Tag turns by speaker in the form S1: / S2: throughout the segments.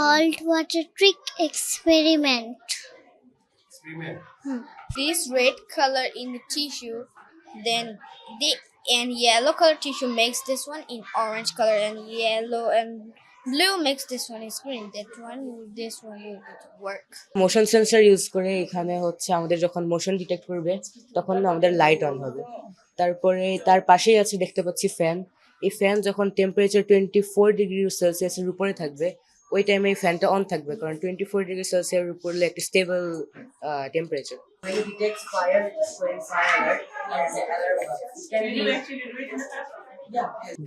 S1: saltwater trick experiment.
S2: Experiment.
S3: this red color in the tissue then the and yellow color tissue makes this one in orange color and yellow and blue makes this one is green that one this one will work
S4: motion sensor use করে এখানে হচ্ছে আমাদের যখন motion detect করবে তখন আমাদের light on হবে তারপরে তার পাশেই আছে দেখতে পাচ্ছি ফ্যান এই ফ্যান যখন টেম্পারেচার টোয়েন্টি ফোর ডিগ্রি সেলসিয়াসের উপরে থাকবে ওই টাইমে এই ফ্যানটা অন থাকবে কারণ টোয়েন্টি ফোর ডিগ্রি সেলসিয়াস উপরে একটা স্টেবল টেম্পারেচার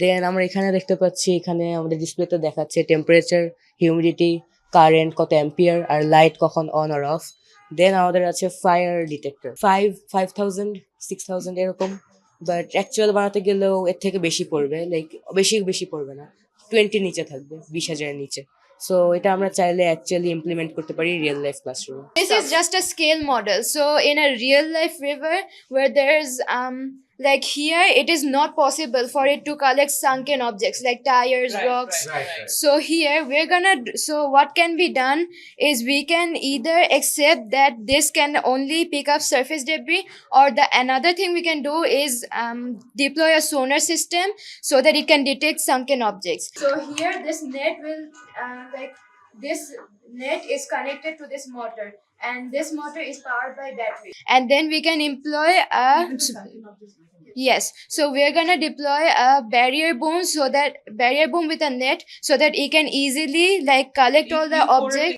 S4: দেন আমরা এখানে দেখতে পাচ্ছি এখানে আমাদের ডিসপ্লেতে দেখাচ্ছে টেম্পারেচার হিউমিডিটি কারেন্ট কত অ্যাম্পিয়ার আর লাইট কখন অন আর অফ দেন আমাদের আছে fire detector five five thousand six thousand এরকম বাট অ্যাকচুয়াল বানাতে গেলেও এর থেকে বেশি পড়বে লাইক বেশি বেশি পড়বে না। টোয়েন্টি নিচে থাকবে বিশ হাজারের নিচে। সো এটা আমরা চাইলে অ্যাকচুয়ালি ইমপ্লিমেন্ট করতে পারি রিয়েল লাইফ ক্লাসরুমে
S5: This is just a scale model. So in a real life river where there's um like here it is not possible for it to collect sunken objects like tires, rocks.
S2: Right, right.
S5: So here we're gonna so what can be done is we can either accept that this can only pick up surface debris or the another thing we can do is um, deploy a sonar system so that it can detect sunken objects. So here this net will uh, like this net is connected to this motor and this motor is powered by battery and then we can employ a yes so we're gonna deploy a barrier boom so that barrier boom with a net so that it can easily like collect all the objects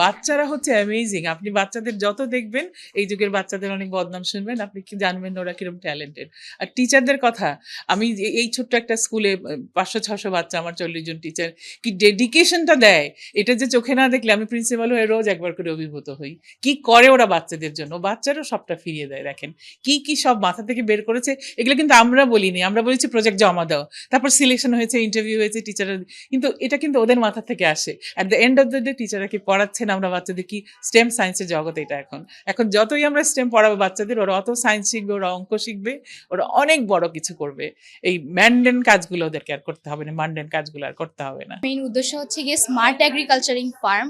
S6: বাচ্চারা হচ্ছে amazing আপনি বাচ্চাদের যত দেখবেন, এই যুগের বাচ্চাদের অনেক বদনাম শুনবেন, আপনি কি জানবেন ওরা কীরকম ট্যালেন্টেড আর টিচারদের কথা, আমি এই ছোট্ট একটা স্কুলে পাঁচশো, ছশো বাচ্চা আমার চল্লিশ জন টিচার কি ডেডিকেশনটা দেয়? এটা যে চোখে না দেখলে আমি প্রিন্সিপাল হয়ে রোজ একবার করে অভিভূত হই। কি করে ওরা বাচ্চাদের জন্য? বাচ্চারাও সবটা ফিরিয়ে দেয়, দেখেন। কি কি সব মাথা থেকে বের করেছে? এগুলো কিন্তু আমরা বলিনি, আমরা বলেছি প্রজেক্ট জমা দাও। তারপর সিলেকশন হয়েছে ইন্টারভিউ হয়েছে টিচাররা কিন্তু এটা কিন্তু ওদের মাথা থেকে আসে। At the end of the day টিচাররা কি পড়াচ্ছেন আমরা বাচ্চাদের কি স্টেম সায়েন্সের জগৎ এটা এখন। এখন যতই আমরা স্টেম পড়াবো বাচ্চাদের, ওরা অত সায়েন্স শিখবে, ওরা অঙ্ক শিখবে, ওরা অনেক বড় কিছু করবে। এই ম্যান্ডেন কাজগুলো ওদেরকে আর করতে হবে না মান্ডেন কাজগুলো আর করতে হবে না।
S7: মেইন উদ্দেশ্য হচ্ছে গিয়ে স্মার্ট অ্যাগ্রিকালচারিং ফার্ম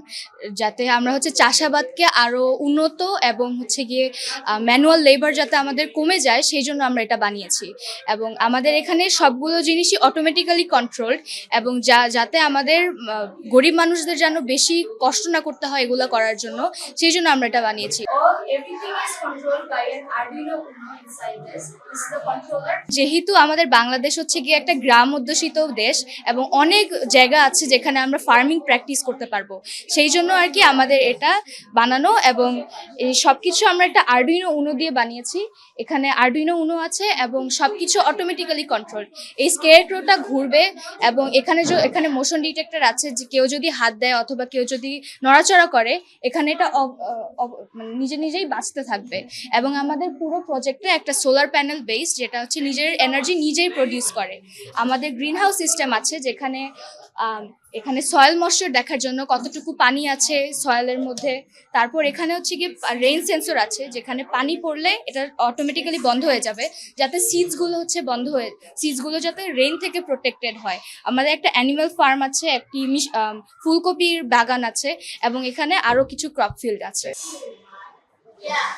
S7: যাতে আমরা হচ্ছে চাষাবাদকে আরও উন্নত এবং হচ্ছে গিয়ে ম্যানুয়াল লেবার যাতে আমাদের কমে যায়, সেই জন্য আমরা এটা বানিয়েছি। এবং আমাদের এখানে সবগুলো জিনিসই অটোমেটিক্যালি কন্ট্রোলড এবং যা, যাতে আমাদের গরিব মানুষদের যেন বেশি কষ্ট না করতে হয় এগুলো করার জন্য সেই জন্য আমরা এটা বানিয়েছি। যেহেতু আমাদের বাংলাদেশ হচ্ছে গিয়ে একটা গ্রাম অধ্যুষিত দেশ এবং অনেক জায়গা আছে যেখানে আমরা ফার্মিং প্র্যাকটিস করতে পারব সেই জন্য আর কি আমাদের এটা বানানো এবং এই সব কিছু আমরা একটা আরডুইনো উনো দিয়ে বানিয়েছি। এখানে আরডুইনো উনো আছে এবং সব কিছু অটোমেটিক্যালি কন্ট্রোল এই স্কেয়ারক্রোটা ঘুরবে এবং এখানে যে- এখানে মোশন ডিটেক্টর আছে যে কেউ যদি হাত দেয় অথবা কেউ যদি নড়াচড়া করে, এখানে এটা মানে নিজে নিজেই বাঁচতে থাকবে। এবং আমাদের পুরো প্রজেক্টে একটা সোলার প্যানেল বেস যেটা হচ্ছে নিজের এনার্জি নিজেই প্রডিউস করে। আমাদের গ্রিন হাউস সিস্টেম আছে, যেখানে এখানে সয়েল ময়শ্চার দেখার জন্য কতটুকু পানি আছে সয়েলের মধ্যে। তারপর এখানে হচ্ছে কি রেইন সেন্সর আছে, যেখানে পানি পড়লে এটা অটোমেটিক্যালি বন্ধ হয়ে যাবে, যাতে সিডসগুলো হচ্ছে বন্ধ হয়ে সিডসগুলো যাতে রেইন থেকে প্রোটেক্টেড হয়। আমাদের একটা অ্যানিমাল ফার্ম আছে, একটি ফুলকপির বাগান আছে, এবং এখানে আরও কিছু ক্রপ ফিল্ড আছে।
S1: Yeah.